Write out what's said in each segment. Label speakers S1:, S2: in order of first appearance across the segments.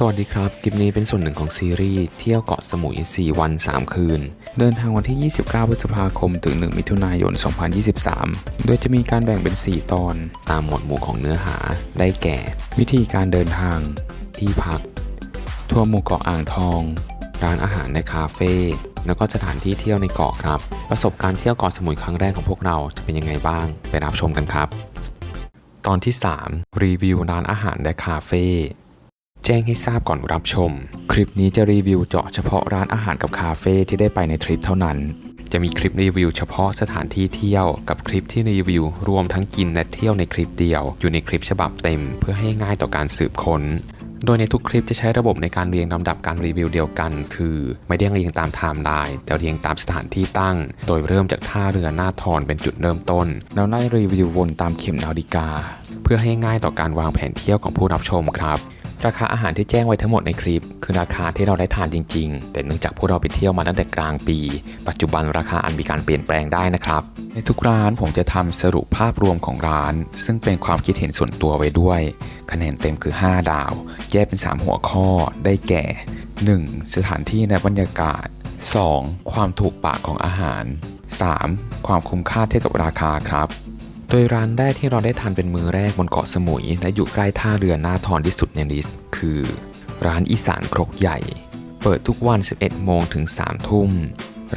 S1: สวัสดีครับคลิปนี้เป็นส่วนหนึ่งของซีรีส์เที่ยวเกาะสมุย 4 วัน 3 คืน เดินทางวันที่ 29 พฤษภาคม ถึง 1 มิถุนายน 2023 โดยจะมีการแบ่งเป็น 4 ตอนตามหมวดหมู่ของเนื้อหา ได้แก่ วิธีการเดินทาง ที่พัก ทัวร์หมู่เกาะอ่างทอง ร้านอาหารในคาเฟ่ แล้วก็สถานที่เที่ยวในเกาะครับ ประสบการณ์เที่ยวเกาะสมุยครั้งแรกของพวกเราจะเป็นยังไงบ้าง ไปรับชมกันครับ ตอนที่ 3 รีวิวร้านอาหารและคาเฟ่ แจ้งให้ทราบก่อนรับชม คลิปนี้จะรีวิวเจาะเฉพาะร้านอาหารกับคาเฟ่ที่ได้ไปในทริปเท่านั้น จะมีคลิปรีวิวเฉพาะสถานที่เที่ยวกับคลิปที่รีวิว รวมทั้งกินและเที่ยวในคลิปเดียว อยู่ในคลิปฉบับเต็ม เพื่อให้ง่ายต่อการสืบค้นโดยในทุกคลิปจะใช้ระบบในการเรียงลำดับการรีวิวเดียวกัน คือไม่ได้เรียงตามไทม์ไลน์แต่เรียงตามสถานที่ตั้ง โดยเริ่มจากท่าเรือหน้าทอนเป็นจุดเริ่มต้น แล้วไล่รีวิววนตามเข็มนาฬิกา เพื่อให้ง่ายต่อการวางแผนเที่ยวของผู้รับชมครับ ราคาอาหารที่แจ้งไว้ทั้งหมดในคลิป คือราคาที่เราได้ทานจริง ๆ แต่เนื่องจากพวกเราไปเที่ยวมาตั้งแต่กลางปี ปัจจุบันราคาอันมีการเปลี่ยนแปลงได้นะครับ ในทุกร้านผมจะทำสรุปภาพรวมของร้าน ซึ่งเป็นความคิดเห็นส่วนตัวไว้ด้วย คะแนนเต็มคือ 5 ดาว แยกเป็น 3 หัวข้อ ได้แก่ 1. สถานที่และบรรยากาศ 2. ความถูกปากของอาหาร 3. ความคุ้มค่าเทียบกับราคาครับ โดยร้านแรกที่เราได้ทานเป็นมือแรกบนเกาะสมุย และอยู่ใกล้ท่าเรือหน้าทอนที่สุดในลิสต์คือ ร้านอีสานครกใหญ่ เปิดทุกวัน 11 โมงถึง 3 ทุ่ม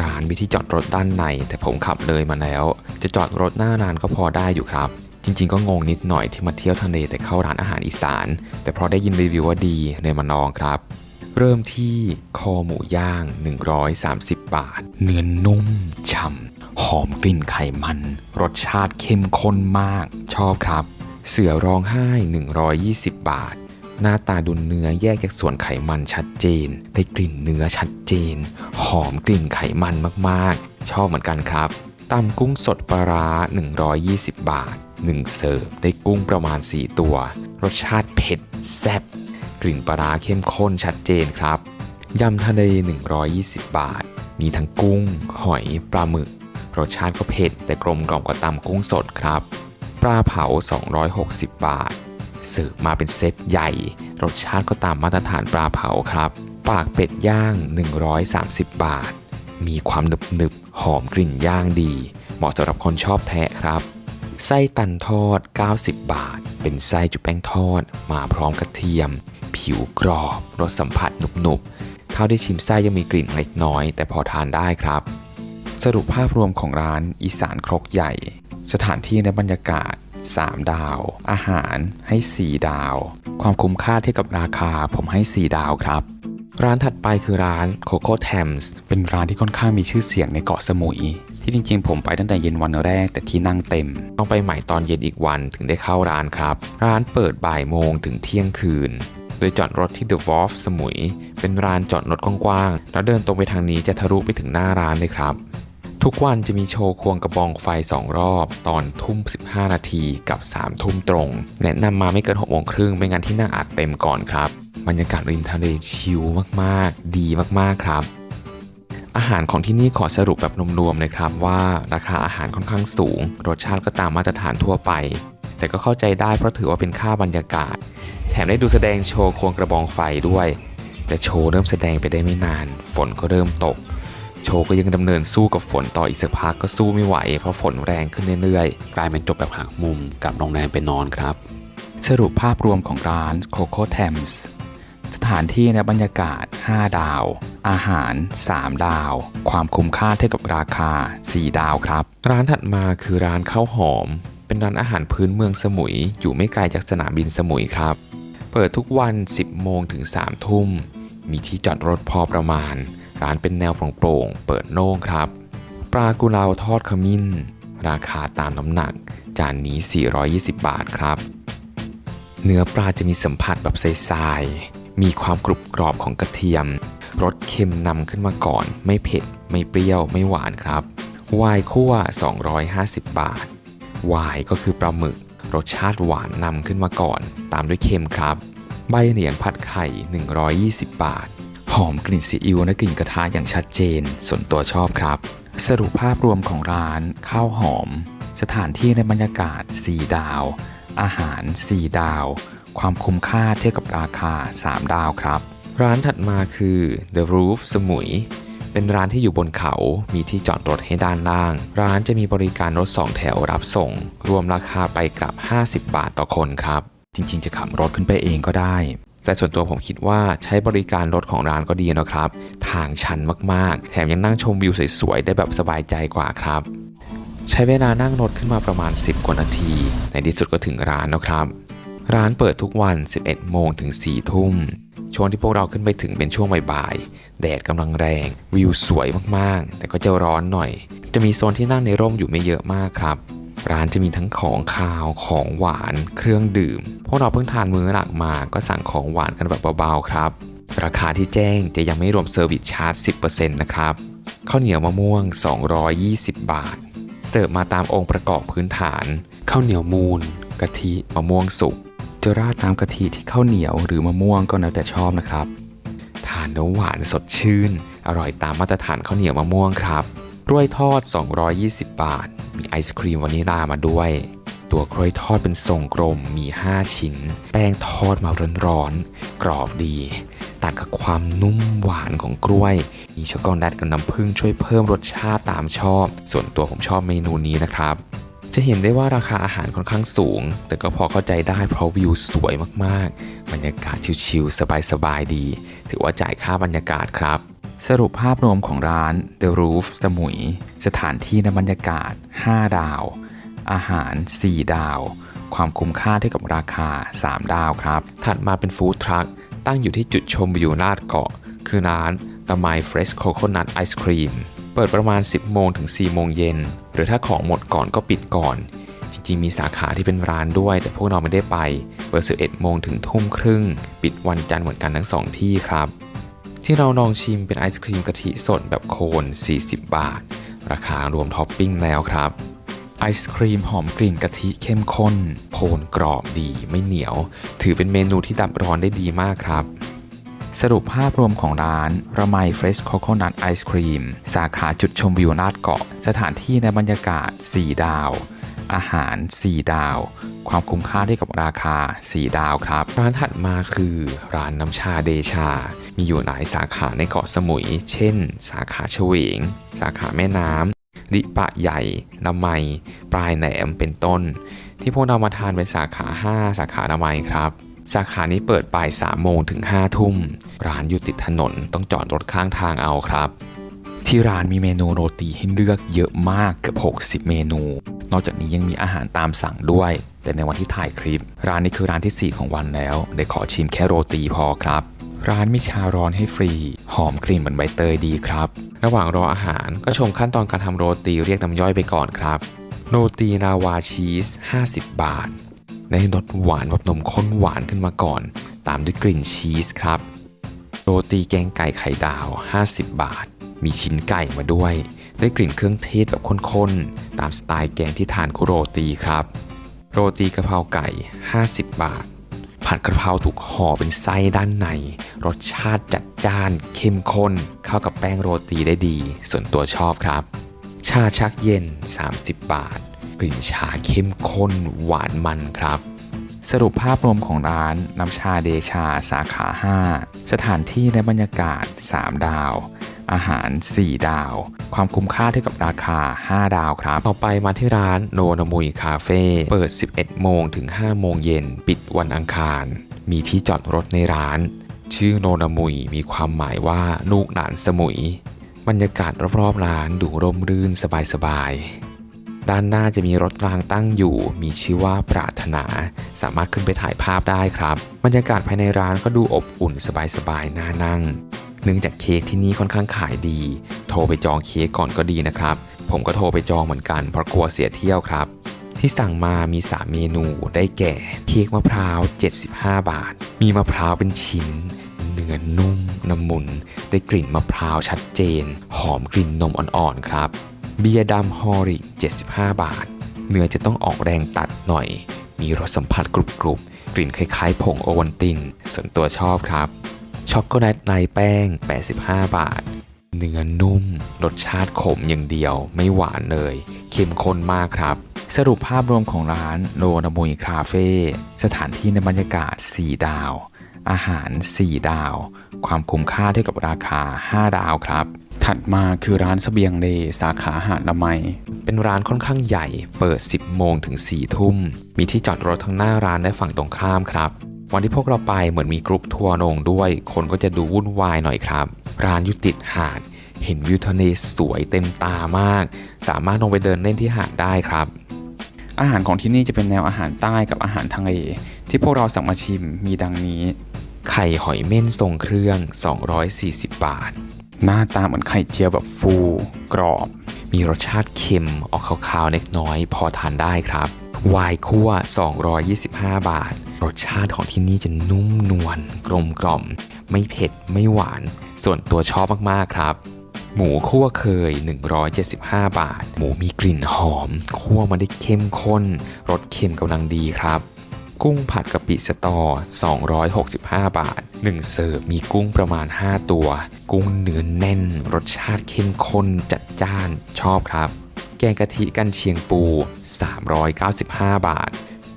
S1: ร้านมีที่จอดรถด้านใน แต่ผมขับเลยมาแล้ว จะจอดรถหน้าร้านก็พอได้อยู่ครับ จริงๆ ก็งงนิดหน่อยที่มาเที่ยวทะเลแต่เข้าร้านอาหารอีสาน แต่เพราะได้ยินรีวิวว่าดีเลยมาลองครับ เริ่มที่คอหมูย่าง 130 บาท เนื้อนนุ่มฉ่ำ หอมกลิ่นไขมัน รสชาติเข้มข้นมาก ชอบครับ เสือร้องไห้ 120 บาท หน้าตาดุนเนื้อแยกจากส่วนไขมันชัดเจน ได้กลิ่นเนื้อชัดเจน หอมกลิ่นไขมันมากๆ ชอบเหมือนกันครับตำกุ้งสดปลาร้า 120 บาท 1 เสิร์ฟได้กุ้งประมาณ 4 ตัว รสชาติเผ็ดแซ่บกลิ่นปลาร้าเข้มข้นชัดเจนครับยำทะเล 120 บาท มีทั้งกุ้ง หอย ปลาหมึก รสชาติก็เผ็ดแต่กลมกล่อมกว่าตำกุ้งสดครับ ปลาเผา 260 บาทเสิร์ฟมาเป็นเซตใหญ่ รสชาติก็ตามมาตรฐานปลาเผาครับ ปากเป็ดย่าง 130 บาท มีความหนึบหนึบหอมกลิ่นย่างดี เหมาะสำหรับคนชอบแทะครับ ไส้ตันทอด 90 บาท เป็นไส้จุบแป้งทอด มาพร้อมกระเทียม ผิวกรอบ รสสัมผัสหนุบๆเท่าที่ชิมไส้ยังมีกลิ่นเล็กน้อย แต่พอทานได้ครับ สรุปภาพรวมของร้านอีสานครกใหญ่ สถานที่และบรรยากาศ 3 ดาว อาหารให้ 4 ดาว ความคุ้มค่าเทียบกับราคาผมให้ 4 ดาวครับ ร้านถัดไปคือร้าน Coco Thames เป็นร้านที่ค่อนข้างมีชื่อเสียงในเกาะสมุย ที่จริงๆ ผมไปตั้งแต่เย็นวันแรกแต่ที่นั่งเต็ม ต้องไปใหม่ตอนเย็นอีกวันถึงได้เข้าร้านครับ ร้านเปิดบ่ายโมงถึงเที่ยงคืนโดยจอดรถที่ The Wharf สมุย เป็นร้านจอดรถกว้างๆ แล้วเดินตรงไปทางนี้จะทะลุไปถึงหน้าร้านเลยครับ ทุกวันจะมีโชว์ควงกระบองไฟ 2 รอบ ตอนทุ่ม 15 นาทีกับ 3 ทุ่มตรง แนะนำมาไม่เกิน6โมงครึ่งไม่งั้นที่นั่งอัดเต็มก่อนครับ บรรยากาศริมทะเลชิลมากๆ ดีมากๆครับ อาหารของที่นี่ขอสรุปแบบรวมๆเลยครับว่าราคาอาหารค่อนข้างสูง รสชาติก็ตามมาตรฐานทั่วไป แต่ก็เข้าใจได้เพราะถือว่าเป็นค่าบรรยากาศ แถมได้ดูแสดงโชว์ควงกระบองไฟด้วย แต่โชว์เริ่มแสดงไปได้ไม่นาน ฝนก็เริ่มตก โชว์ก็ยังดำเนินสู้กับฝนต่ออีกสักพักก็สู้ไม่ไหว เพราะฝนแรงขึ้นเรื่อยๆ กลายเป็นจบแบบหักมุมกลับโรงแรมไปนอนครับ สรุปภาพรวมของร้าน Coco Thames สถานที่และบรรยากาศ 5 ดาว อาหาร 3 ดาว ความคุ้มค่าเทียบกับราคา 4 ดาวครับ ร้านถัดมาคือร้านข้าวหอม เป็นร้านอาหารพื้นเมืองสมุย อยู่ไม่ไกลจากสนามบินสมุยครับ เปิดทุกวัน 10 โมงถึง 3 ทุ่ม มีที่จอดรถพอประมาณ ร้านเป็นแนวโปร่งๆเปิดโล่งครับ ปลากุเลาทอดขมิ้น ราคาตามน้ำหนัก จานนี้ 420 บาทครับ เนื้อปลาจะมีสัมผัสแบบทรายๆมีความกรุบกรอบของกระเทียม รสเค็มนำขึ้นมาก่อน ไม่เผ็ด ไม่เปรี้ยว ไม่หวานครับ วายคั่ว 250 บาท วายก็คือปลาหมึก รสชาติหวานนำขึ้นมาก่อน ตามด้วยเค็มครับ ใบเหลียงผัดไข่ 120 บาท อมกลิ่นซีอิ๊วและกลิ่นกระทะอย่างชัดเจน ส่วนตัวชอบครับ สรุปภาพรวมของร้านข้าวหอม สถานที่ในบรรยากาศ 4 ดาว อาหาร 4 ดาว ความคุ้มค่าเทียบกับราคา 3 ดาวครับ ร้านถัดมาคือ The Roof สมุย เป็นร้านที่อยู่บนเขา มีที่จอดรถให้ด้านล่าง ร้านจะมีบริการรถ 2 แถวรับส่ง รวมราคาไปกลับ 50 บาทต่อคนครับ จริงๆ จะขับรถขึ้นไปเองก็ได้ แต่ส่วนตัวผมคิดว่าใช้บริการรถของร้านก็ดีนะครับ ทางชันมากๆ แถมยังนั่งชมวิวสวยๆ ได้แบบสบายใจกว่าครับ ใช้เวลานั่งรถขึ้นมาประมาณ 10 กว่านาที ในที่สุดก็ถึงร้านแล้วครับ ร้านเปิดทุกวัน 11 โมงถึง 4 ทุ่ม ช่วงที่พวกเราขึ้นไปถึงเป็นช่วงบ่ายๆ แดดกำลังแรง วิวสวยมากๆ แต่ก็จะร้อนหน่อย จะมีโซนที่นั่งในร่มอยู่ไม่เยอะมากครับ ร้านจะมีทั้งของคาวของหวานเครื่องดื่ม พวกเราเพิ่งทานมื้อหลักมาก็สั่งของหวานกันแบบเบาๆครับ ราคาที่แจ้งจะยังไม่รวมเซอร์วิสชาร์จ 10%นะครับข้าวเหนียวมะม่วง 220 บาท เสิร์ฟมาตามองค์ประกอบพื้นฐานข้าวเหนียวมูนกะทิมะม่วงสุกจะราดน้ำกะทิที่ข้าวเหนียวหรือมะม่วงก็แล้วแต่ชอบนะครับ ทานแล้วหวานสดชื่น อร่อยตามมาตรฐานข้าวเหนียวมะม่วงครับ กล้วยทอด 220 บาท มีไอศครีมวานิลามาด้วย ตัวกล้วยทอดเป็นทรงกลมมี 5 ชิ้น แป้งทอดมาร้อนๆ กรอบดี ตัดกับความนุ่มหวานของกล้วย มีช็อกโกแลตกับน้ำผึ้งช่วยเพิ่มรสชาติตามชอบ ส่วนตัวผมชอบเมนูนี้นะครับ จะเห็นได้ว่าราคาอาหารค่อนข้างสูง แต่ก็พอเข้าใจได้เพราะวิวสวยมากๆ บรรยากาศชิลๆ สบายๆ ดี ถือว่าจ่ายค่าบรรยากาศครับ สรุปภาพรวมของร้าน The Roof สมุย สถานที่ในบรรยากาศ 5 ดาว อาหาร 4 ดาว ความคุ้มค่าเทียบกับราคา 3 ดาวครับ ถัดมาเป็นฟู้ดทรัคตั้งอยู่ที่จุดชมวิวลาดเกาะ คือร้านตะไมเฟรชโคโคนัทไอศครีม เปิดประมาณ 10 โมงถึง 4 โมงเย็น หรือถ้าของหมดก่อนก็ปิดก่อน จริงๆ มีสาขาที่เป็นร้านด้วย แต่พวกเราไม่ได้ไป เปิด 11 โมงถึงทุ่มครึ่ง ปิดวันจันทร์เหมือนกันทั้ง 2 ที่ครับ ที่เราลองชิมเป็นไอศครีมกะทิสดแบบโคน 40 บาท ราคารวมท็อปปิ้งแล้วครับ ไอศครีมหอมกลิ่นกะทิเข้มข้น โคนกรอบดีไม่เหนียว ถือเป็นเมนูที่ดับร้อนได้ดีมากครับ สรุปภาพรวมของร้านระไมเฟรชโคโคนัทไอศครีม สาขาจุดชมวิวนาดเกาะ สถานที่ในบรรยากาศ 4 ดาว อาหาร 4 ดาว ความคุ้มค่าได้กับราคา 4 ดาวครับ ร้านถัดมาคือร้านน้ำชาเดชา มีอยู่หลายสาขาในเกาะสมุย เช่น สาขาเฉวง สาขาแม่น้ำลิปะใหญ่ละไม ปลายแหนมเป็นต้น ที่พวกเรามาทานเป็นสาขา 5 สาขาละไมครับ สาขานี้เปิดบ่าย3โมงถึง5ทุ่ม ร้านอยู่ติดถนนต้องจอดรถข้างทางเอาครับ ที่ร้านมีเมนูโรตีให้เลือกเยอะมากเกือบ60 เมนู นอกจากนี้ยังมีอาหารตามสั่งด้วย แต่ในวันที่ถ่ายคลิป ร้านนี้คือร้านที่ 4 ของวันแล้วได้ขอชิมแค่โรตีพอครับร้านมีชาร้อนให้ฟรี หอมกลิ่นเหมือนใบเตยดีครับ ระหว่างรออาหารก็ชมขั้นตอนการทำโรตีเรียกน้ำย่อยไปก่อนครับ โรตีนาวาชีส 50 บาท ได้รสหวานแบบนมข้นหวานขึ้นมาก่อน ตามด้วยกลิ่นชีสครับโรตีแกงไก่ไข่ดาว 50 บาท มีชิ้นไก่มาด้วย ได้กลิ่นเครื่องเทศแบบข้นๆ ตามสไตล์แกงที่ทานคุโรตีครับ โรตีกะเพราไก่ 50 บาท ผัดกะเพราถูกห่อเป็นไส้ด้านใน รสชาติจัดจ้าน เข้มข้น เข้ากับแป้งโรตีได้ดี ส่วนตัวชอบครับ ชาชักเย็น 30 บาท กลิ่นชาเข้มข้นหวานมันครับ สรุปภาพรวมของร้านน้ำชาเดชาสาขา 5 สถานที่และบรรยากาศ 3 ดาว อาหาร 4 ดาว ความคุ้มค่าเท่ากับราคา 5 ดาวครับ ต่อไปมาที่ร้านโนนมุยคาเฟ่เปิด 11 โมงถึง 5 โมงเย็น ปิดวันอังคาร มีที่จอดรถในร้าน ชื่อโนนมุยมีความหมายว่าลูกหลานสมุย บรรยากาศรอบๆร้านดูร่มรื่นสบายๆ ด้านหน้าจะมีรถรางตั้งอยู่ มีชื่อว่าปรารถนา สามารถขึ้นไปถ่ายภาพได้ครับ บรรยากาศภายในร้านก็ดูอบอุ่นสบายๆน่านั่ง เนื่องจากเค้กที่นี่ค่อนข้างขายดี โทรไปจองเค้กก่อนก็ดีนะครับ ผมก็โทรไปจองเหมือนกันเพราะกลัวเสียเที่ยวครับ ที่สั่งมามี3เมนูได้แก่เค้กมะพร้าว 75 บาท มีมะพร้าวเป็นชิ้นเนื้อนุ่มละมุน ได้กลิ่นมะพร้าวชัดเจน หอมกลิ่นนมอ่อนๆครับ เบียร์ดำฮอริ75 บาท เนื้อจะต้องออกแรงตัดหน่อย มีรสสัมผัสกรุบกรุบกลิ่นคล้ายๆ ผงโอวัลติน ส่วนตัวชอบครับ ช็อกโกแลตในแป้ง 85 บาท เนื้อนุ่ม รสชาติขมอย่างเดียว ไม่หวานเลย เข้มข้นมากครับ สรุปภาพรวมของร้านโนนามุยคาเฟ่ สถานที่ในบรรยากาศ 4 ดาว อาหาร 4 ดาว ความคุ้มค่าเทียบกับราคา 5 ดาวครับ ถัดมาคือร้านเสบียงเลสาขาหาดละไม เป็นร้านค่อนข้างใหญ่ เปิด 10 โมงถึง 4 ทุ่ม มีที่จอดรถทั้งหน้าร้านและฝั่งตรงข้ามครับ วันที่พวกเราไปเหมือนมีกรุ๊ปทัวร์ลงด้วย คนก็จะดูวุ่นวายหน่อยครับ ร้านอยู่ติดหาด เห็นวิวทะเลสวยเต็มตามาก สามารถลงไปเดินเล่นที่หาดได้ครับ อาหารของที่นี่จะเป็นแนวอาหารใต้กับอาหารทะเลที่พวกเราสั่งมาชิมมีดังนี้ ไข่หอยเม่นทรงเครื่อง 240 บาท หน้าตาเหมือนไข่เจียวแบบฟูกรอบ มีรสชาติเค็มออกคาวๆเล็กน้อย พอทานได้ครับ วายคั่ว 225 บาท รสชาติของที่นี่จะนุ่มนวลกลมกล่อม ไม่เผ็ดไม่หวาน ส่วนตัวชอบมากๆครับ หมูคั่วเคย 175 บาท หมูมีกลิ่นหอม คั่วมาได้เข้มข้น รสเค็มกำลังดีครับ กุ้งผัดกะปิสตอ 265 บาท 1 เสิร์ฟมีกุ้งประมาณ 5 ตัว กุ้งเนื้อแน่น รสชาติเข้มข้นจัดจ้านชอบครับ แกงกะทิกันเชียงปู 395 บาท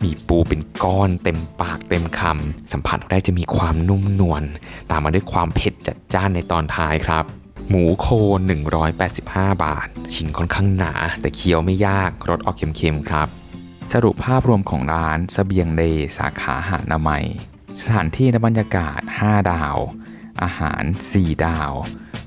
S1: มีปูเป็นก้อนเต็มปากเต็มคำสัมผัสได้จะมีความนุ่มนวลตามมาด้วยความเผ็ดจัดจ้านในตอนท้ายครับหมูโค 185 บาท ชิ้นค่อนข้างหนา แต่เคี้ยวไม่ยาก รสออกเค็มๆ ครับ สรุปภาพรวมของร้านสเสบียงเลสาขาหาดนามัย สถานที่และบรรยากาศ 5 ดาว อาหาร 4 ดาว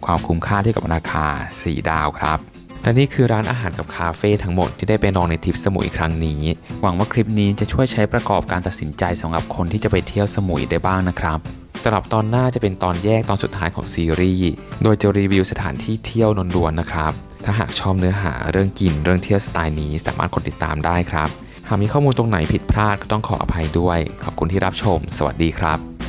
S1: ความคุ้มค่าทียบกับราคา 4 ดาวครับและนี่คือร้านอาหารกับคาเฟ่ทั้งหมดที่ได้ไปนอนในทริปสมุยครั้งนี้ หวังว่าคลิปนี้จะช่วยใช้ประกอบการตัดสินใจสำหรับคนที่จะไปเที่ยวสมุยได้บ้างนะครับสำหรับตอนหน้าจะเป็นตอนแยกตอนสุดท้ายของซีรีส์ โดยจะรีวิวสถานที่เที่ยวนวนนะครับ ถ้าหากชอบเนื้อหาเรื่องกินเรื่องเที่ยวสไตล์นี้สามารถกดติดตามได้ครับ หากมีข้อมูลตรงไหนผิดพลาดก็ต้องขออภัยด้วย ขอบคุณที่รับชม สวัสดีครับ